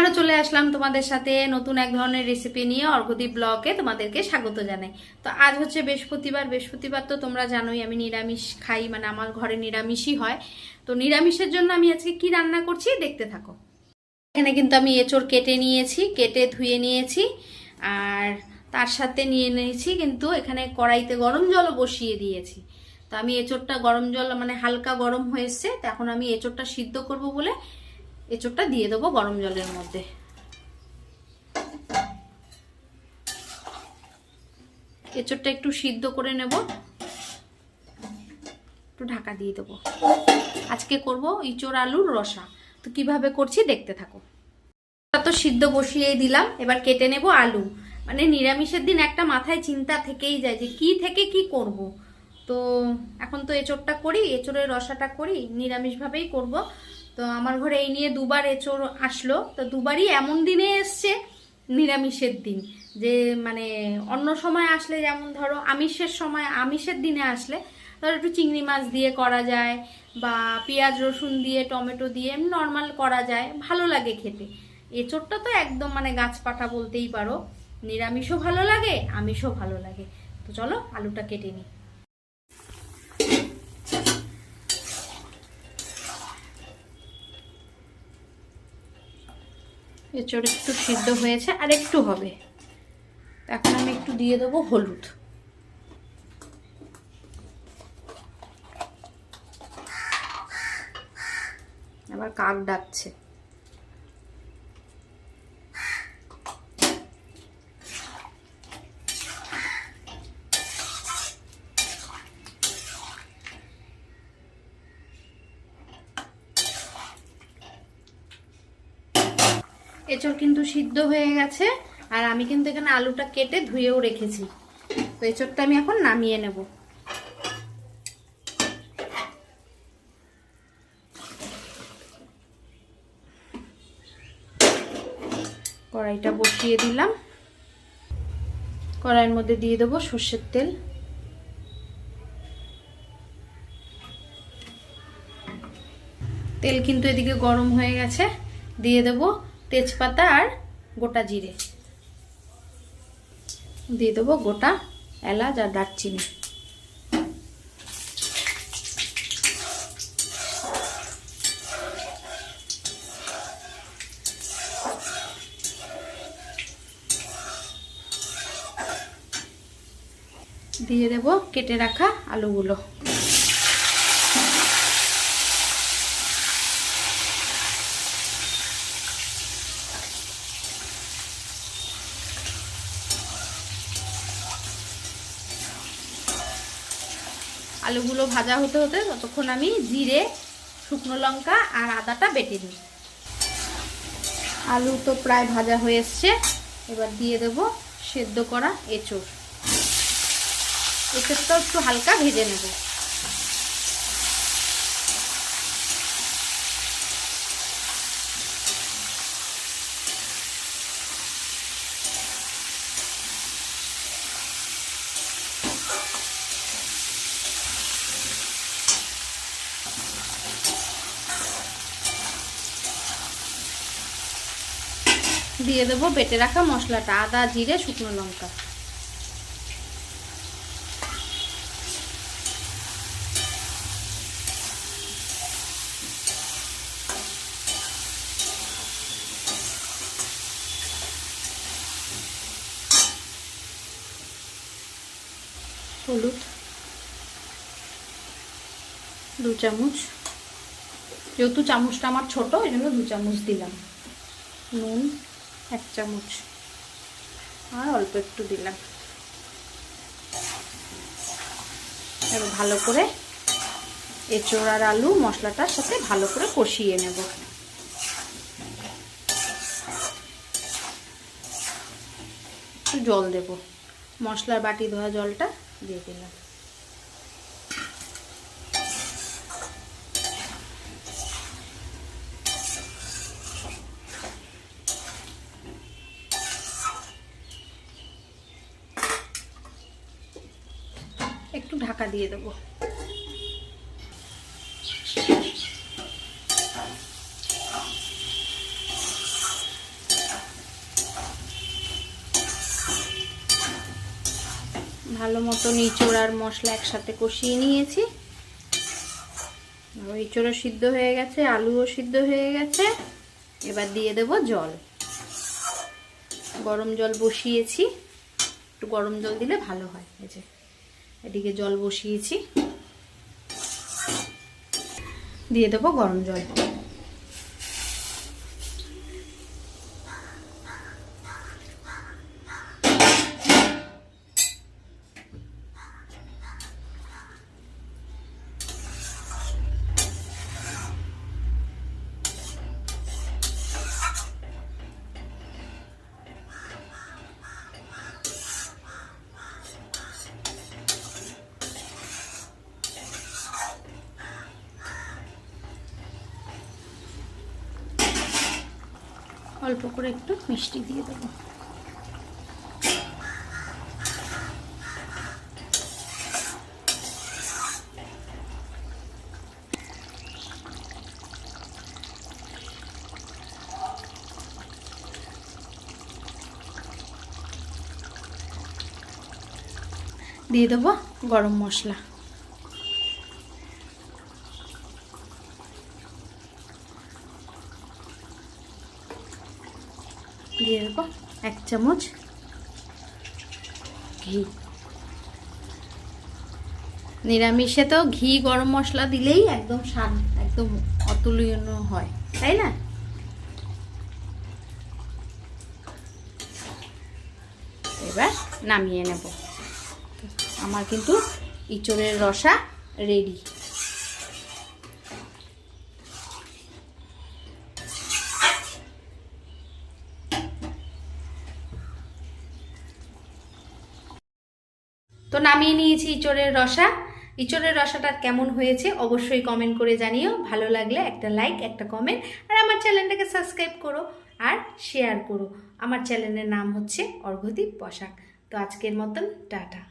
আবারও চলে আসলাম তোমাদের সাথে নতুন এক ধরনের রেসিপি নিয়ে অর্ঘদীপ ব্লগে তোমাদেরকে স্বাগত জানাই। তো আজ হচ্ছে বৃহস্পতিবার বৃহস্পতিবার তো তোমরা জানোই আমি নিরামিষ খাই মানে আমার ঘরে নিরামিষই হয়। তো নিরামিষের জন্য আমি আজকে কি রান্না করছি দেখতে থাকো। এখানে কিন্তু আমি এঁচড় কেটে নিয়েছি, কেটে ধুয়ে নিয়েছি, আর তার সাথে নিয়ে নিয়েছি কিন্তু এখানে কড়াইতে গরম জলও বসিয়ে দিয়েছি। তো আমি এঁচড়টা গরম জল মানে হালকা গরম হয়েছে, তো এখন আমি এঁচড়টা সিদ্ধ করব বলে এঁচড়টা দিয়ে দেবো গরম জলের মধ্যে। এঁচড়টা একটু সিদ্ধ করে নেব। একটু ঢাকা দিয়ে দেবো। আজকে করব ইঁচড় আলুর রসা। তো কীভাবে করছি দেখতে থাকো। তো সিদ্ধ বসিয়ে দিলাম, এবার কেটে নেব আলু। মানে নিরামিষের দিন একটা মাথায় চিন্তা থেকেই যায় যে কি থেকে কি করব। তো এখন তো এঁচড়টা করি এঁচড়ের রসাটা করি, নিরামিষভাবেই করব। তো আমার ঘরে এই নিয়ে দুবার এঁচড় আসলো। তো দুবারই এমন দিনে এসছে, নিরামিষের দিন। যে মানে অন্য সময় আসলে যেমন ধরো আমিষের সময়, আমিষের দিনে আসলে ধরো একটু চিংড়ি মাছ দিয়ে করা যায় বা পেঁয়াজ রসুন দিয়ে, টমেটো দিয়ে এমনি নর্মাল করা যায়, ভালো লাগে খেতে। এঁচড়টা তো একদম মানে গাছ পাঠা বলতেই পারো। নিরামিষও ভালো লাগে, আমিষও ভালো লাগে। তো চলো আলুটা কেটে নিই। এঁচড় একটু সিদ্ধ হয়েছে আর একটু হবে। এখন আমি একটু দিয়ে দেবো হলুদ। আবার কাক ডাকছে। এঁচড় কিন্তু সিদ্ধ হয়ে গেছে, আর আমি কিন্তু এখানে আলুটা কেটে ধুয়েও রেখেছি। তো এঁচড়টা আমি এখন নামিয়ে নেব। কড়াইটা বসিয়ে দিলাম। কড়াইয়ের মধ্যে দিয়ে দেবো সর্ষের তেল। তেল কিন্তু এদিকে গরম হয়ে গেছে। দিয়ে দেবো তেজপাতা আর গোটা জিরে। দিয়ে দেবো গোটা এলাচ আর দারচিনি। দিয়ে দেব কেটে রাখা আলুগুলো। আলুগুলো ভাজা হতে হতে ততক্ষণ আমি জিরে, শুকনো লঙ্কা আর আদাটা বেটে দিই আলু তো প্রায় ভাজা হয়ে এসছে, এবার দিয়ে দেব সেদ্ধ করা এঁচড়। এঁচড়টাও একটু হালকা ভেজে নেব। দিয়ে দেবো বেটে রাখা মশলাটা, আদা, জিরে, শুকনো লঙ্কা। হলুদ, দু চামচ। যেহেতু চামচটা আমার ছোট এই জন্য দু চামচ দিলাম। নুন এক চামচ। আর অল্প একটু দিলাম। এবার ভালো করে এঁচড় আলু মশলাটার সাথে ভালো করে কষিয়ে নেব। একটু জল দেব। মশলার বাটি ধোয়া জলটা দিয়ে দিলাম। একটু ঢাকা দিয়ে দেব। ভালো মতো নিচোড় আর মশলা একসাথে কষিয়ে নিয়েছি। এঁচড়ও সিদ্ধ হয়ে গেছে, আলুও সিদ্ধ হয়ে গেছে। এবার দিয়ে দেব জল। গরম জল বসিয়েছি। একটু গরম জল দিলে ভালো হয়, এই যে। এদিকে জল বসিয়েছি। দিয়ে দেবো গরম জল। অল্প করে একটু মিষ্টি দিয়ে দেবো। দিয়ে দেবো গরম মশলা। দিয়ে দেবো এক চামচ ঘি। নিরামিষে তো ঘি, গরম মশলা দিলেই একদম স্বাদ, একদম অতুলনীয় হয়, তাই না? এবার নামিয়ে নেব। আমার কিন্তু ইঁচড়ের রসা রেডি নামিয়ে নিয়েছি ইঁচড়ের রসা। ইঁচড়ের রসাটা কেমন হয়েছে অবশ্যই কমেন্ট করে জানিও। ভালো লাগলে একটা লাইক একটা কমেন্ট আর আমার চ্যানেলটাকে সাবস্ক্রাইব করো আর শেয়ার করো। আমার চ্যানেলের নাম হচ্ছে অর্ঘদীপ পোশাক তো আজকের মতন, টাটা।